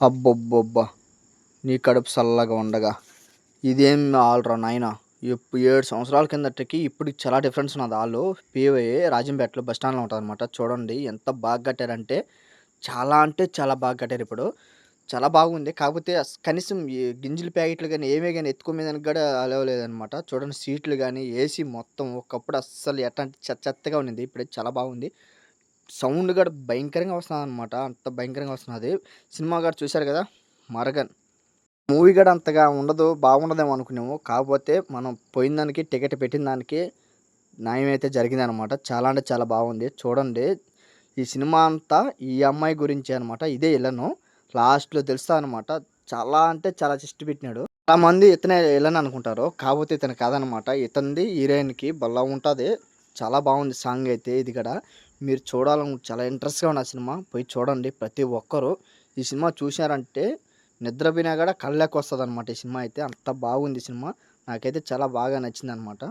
అబ్బబ్బబ్బా నీ కడుపు చల్లగా ఉండగా. ఇదేం ఆల్రా నాయన? ఇప్పుడు ఏడు సంవత్సరాల కిందటికి ఇప్పుడు చాలా డిఫరెన్స్ ఉన్నది. వాళ్ళు పివై రాజంపేటలో బస్ స్టాండ్లో ఉంటుంది అనమాట చూడండి ఎంత బాగా కట్టారంటే చాలా అంటే చాలా బాగా కట్టారు ఇప్పుడు. చాలా బాగుంది. కాకపోతే కనీసం ఈ గింజల ప్యాకెట్లు కానీ ఏమే కానీ ఎత్తుకోమేదానికి కూడా అలవలేదనమాట చూడండి సీట్లు కానీ ఏసీ మొత్తం ఒకప్పుడు అస్సలు ఎట్లాంటి చెత్త చెత్తగా ఉన్నింది. ఇప్పుడు చాలా బాగుంది. సౌండ్ కూడా భయంకరంగా వస్తుంది అనమాట అంత భయంకరంగా వస్తున్నది. సినిమా కూడా చూశారు కదా? మరగన్. మూవీ కూడా అంతగా ఉండదు బాగుండదేమో అనుకున్నాము. కాకపోతే మనం పోయిన దానికి టికెట్ పెట్టిన దానికి న్యాయం అయితే జరిగిందనమాట చాలా అంటే చాలా బాగుంది. చూడండి. ఈ సినిమా అంతా ఈ అమ్మాయి గురించి అనమాట ఇదే ఇళ్ళను లాస్ట్లో తెలుస్తా అనమాట చాలా అంటే చాలా చిస్ట్ పెట్టినాడు. చాలా మంది ఇతనే ఇళ్ళని అనుకుంటారు. కాకపోతే ఇతను కాదనమాట ఇతనిది హీరోయిన్కి బల్ల ఉంటుంది. చాలా బాగుంది సాంగ్ అయితే ఇది కూడా. మీరు చూడాలని చాలా ఇంట్రెస్ట్గా ఉన్న సినిమా. పోయి చూడండి. ప్రతి ఒక్కరూ ఈ సినిమా చూశారంటే నిద్రపోయినా కూడా కళ్ళకి వస్తుంది అనమాట ఈ సినిమా అయితే. అంత బాగుంది ఈ సినిమా. నాకైతే చాలా బాగా నచ్చింది అనమాట